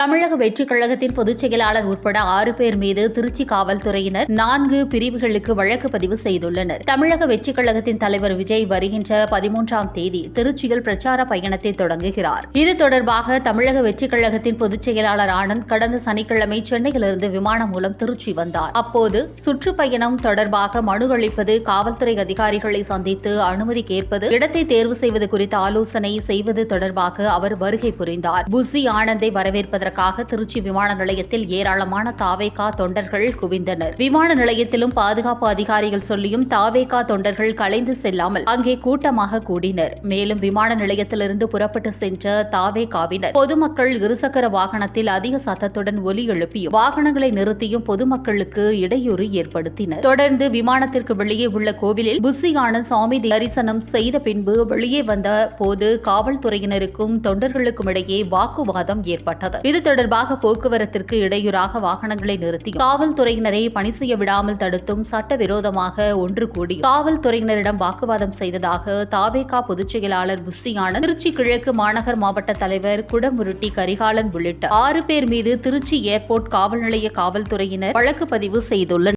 தமிழக வெற்றிக் கழகத்தின் பொதுச் செயலாளர் உட்பட ஆறு பேர் மீது திருச்சி காவல்துறையினர் நான்கு பிரிவுகளுக்கு வழக்கு பதிவு செய்துள்ளனர். தமிழக வெற்றிக் கழகத்தின் தலைவர் விஜய் வருகின்ற பதிமூன்றாம் தேதி திருச்சியில் பிரச்சார பயணத்தை தொடங்குகிறார். இது தொடர்பாக தமிழக வெற்றிக் கழகத்தின் பொதுச் செயலாளர் ஆனந்த் கடந்த சனிக்கிழமை சென்னையிலிருந்து விமானம் மூலம் திருச்சி வந்தார். அப்போது சுற்றுப்பயணம் தொடர்பாக மனு அளிப்பது காவல்துறை அதிகாரிகளை சந்தித்து அனுமதி கேட்பது இடத்தை தேர்வு செய்வது குறித்த ஆலோசனை செய்வது தொடர்பாக அவர் வருகை புரிந்தார். புசி ஆனந்தை வரவேற்பதற்காக திருச்சி விமான நிலையத்தில் ஏராளமான தாவேகா தொண்டர்கள் குவிந்தனர். விமான நிலையத்திலும் பாதுகாப்பு அதிகாரிகள் சொல்லியும் தாவேகா தொண்டர்கள் கலைந்து செல்லாமல் அங்கே கூட்டமாக கூடினர். மேலும் விமான நிலையத்திலிருந்து புறப்பட்டு சென்ற தாவேகாவினர் பொதுமக்கள் இருசக்கர வாகனத்தில் அதிக சத்தத்துடன் ஒலி எழுப்பியும் வாகனங்களை நிறுத்தியும் பொதுமக்களுக்கு இடையூறு ஏற்படுத்தினர். தொடர்ந்து விமானத்திற்கு வெளியே உள்ள கோவிலில் புசியான சாமி தரிசனம் செய்த பின்பு வெளியே வந்த போது காவல்துறையினருக்கும் தொண்டர்களுக்கும் இடையே வாக்குவாதம் ஏற்பட்டது. இது தொடர்பாக போக்குவரத்திற்கு இடையூறாக வாகனங்களை நிறுத்தி காவல்துறையினரை பணி செய்ய விடாமல் தடுத்தும் சட்டவிரோதமாக ஒன்று கூடி காவல்துறையினரிடம் வாக்குவாதம் செய்ததாக தாவேகா பொதுச் செயலாளர் புஸ்தியான திருச்சி கிழக்கு மாநகர் மாவட்ட தலைவர் குடமுருட்டி கரிகாலன் உள்ளிட்ட ஆறு பேர் மீது திருச்சி ஏர்போர்ட் காவல் நிலைய காவல்துறையினர் வழக்கு பதிவு செய்துள்ளனர்.